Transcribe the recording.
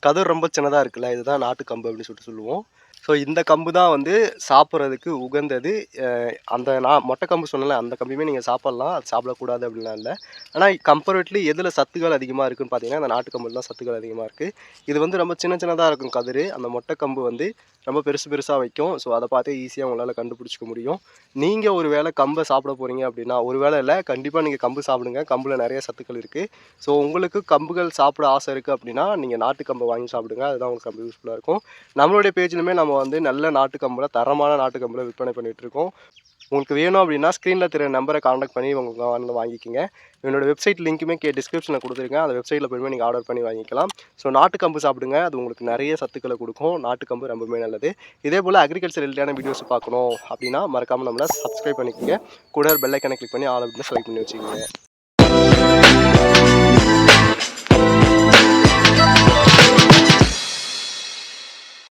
கதிர் ரொம்ப சின்னதாக இருக்குல்ல இதுதான் நாட்டு கம்பு அப்படின்னு சொல்லிட்டு சொல்லுவோம். ஸோ இந்த கம்பு தான் வந்து சாப்பிட்றதுக்கு உகந்தது. அந்த நான் மொட்டை கம்பு சொன்னல அந்த கம்புமே நீங்கள் சாப்பிட்லாம். அது சாப்பிடக்கூடாது அப்படின்லாம் இல்லை. ஆனால் கம்பேரிட்லி எதில் சத்துக்கள் அதிகமாக இருக்குன்னு பார்த்தீங்கன்னா அந்த நாட்டு கம்புல தான் சத்துக்கள் அதிகமாக இருக்குது இது வந்து ரொம்ப சின்ன சின்னதாக இருக்கும் கதிர். அந்த மொட்டை கம்பு வந்து ரொம்ப பெருசு பெருசாக வைக்கும். ஸோ அதை பார்த்தே ஈஸியாக உங்களால் கண்டுபிடிச்சிக்க முடியும். நீங்கள் ஒரு வேளை கம்பை சாப்பிட போகிறீங்க அப்படின்னா ஒரு வேளை இல்லை கண்டிப்பாக நீங்கள் கம்பு சாப்பிடுங்க. கம்பில் நிறைய சத்துக்கள் இருக்குது ஸோ உங்களுக்கு கம்புகள் சாப்பிட ஆசை இருக்குது அப்படின்னா நீங்கள் நாட்டு கம்பை வாங்கி சாப்பிடுங்க. அதுதான் உங்களுக்கு கம்பு யூஸ்ஃபுல்லாக இருக்கும். நம்மளுடைய பேஜ்லையுமே நம்ம வந்து நல்ல நாட்டு கம்பில் தரமான நாட்டு கம்பில் விற்பனை பண்ணிகிட்ருக்கோம் இருக்கோம் உங்களுக்கு வேணும் அப்படின்னா ஸ்க்ரீனில் தெரிய நம்பரை காண்டாக்ட் பண்ணி உங்களுக்கு வந்து வாங்கிக்கோங்க. என்னோட வெப்சைட் லிங்க்குமே கே டிஸ்கிரிப்ஷனில் கொடுத்துருக்கேன். அந்த வெப்சைட்டில் போய் நீங்கள் ஆர்டர் பண்ணி வாங்கிக்கலாம். ஸோ நாட்டு கம்பு சாப்பிடுங்க. அது உங்களுக்கு நிறைய சத்துக்களை கொடுக்கும். நாட்டு கம்பு ரொம்பவே நல்லது. இதே போல் அக்ரிகல்ச்சர் ரிலேட்டான வீடியோஸ் பார்க்கணும் அப்படின்னா மறக்காமல் நம்மளை சப்ஸ்கிரைப் பண்ணிக்கோங்க. கூட பெல்லைக்கனை கிளிக் பண்ணி ஆல் அப்படின்னு செலக்ட் பண்ணி வச்சுக்கோங்க.